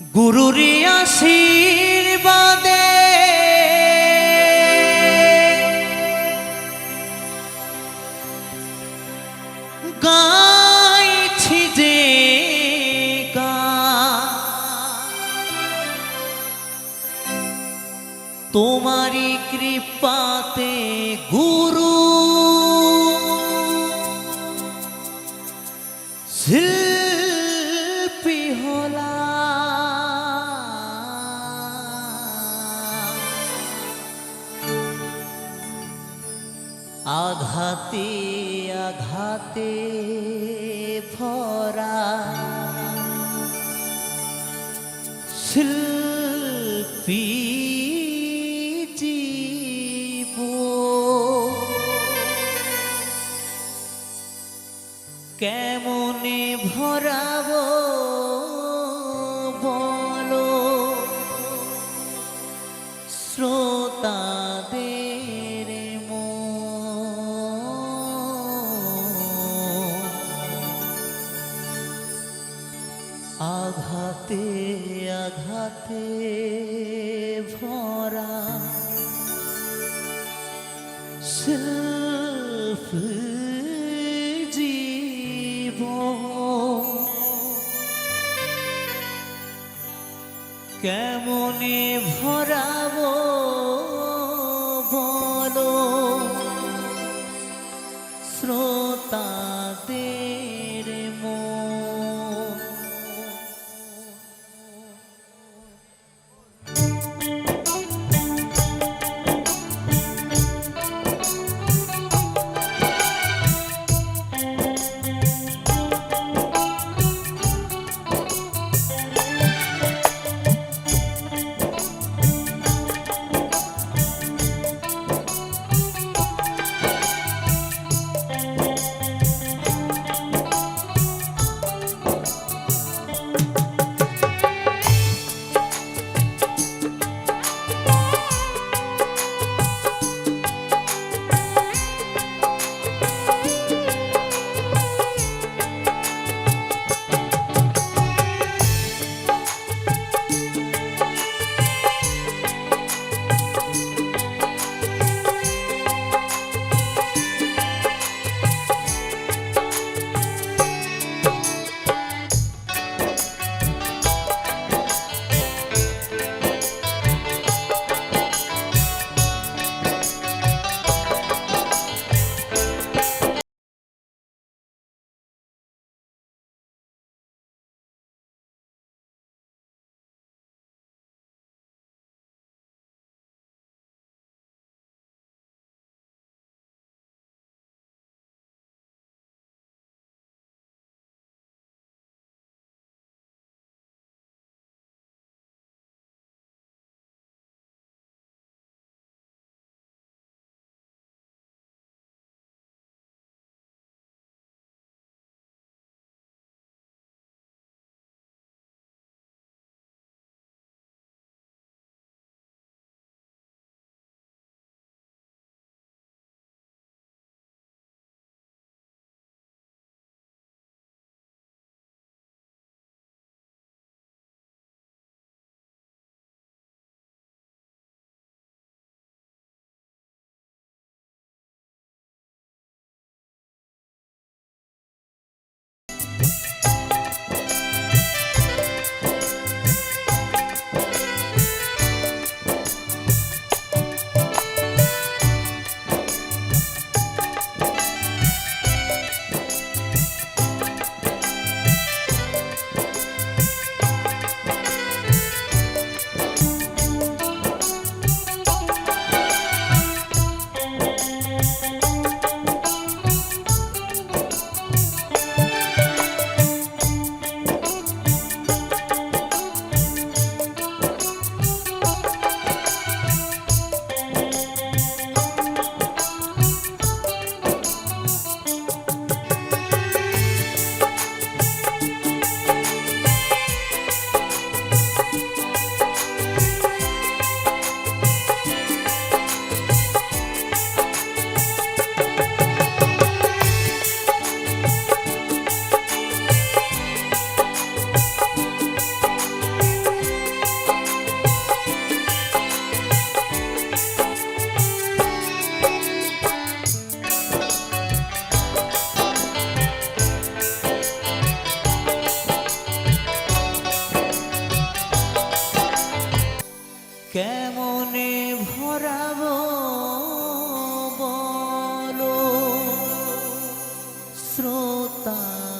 গুরুরি আশীর্বাদে গাইছি যে গান। তোমারই কৃপাতে গুরু আঘাতে আঘাতে ভরা। শিল্পী জীব। কেমনে ভরাবো বলো? শ্রোতাদের আঘাতে আঘাতে ভরা। শিল্প জীব কেমনে ভরাবো বলো শ্রোতা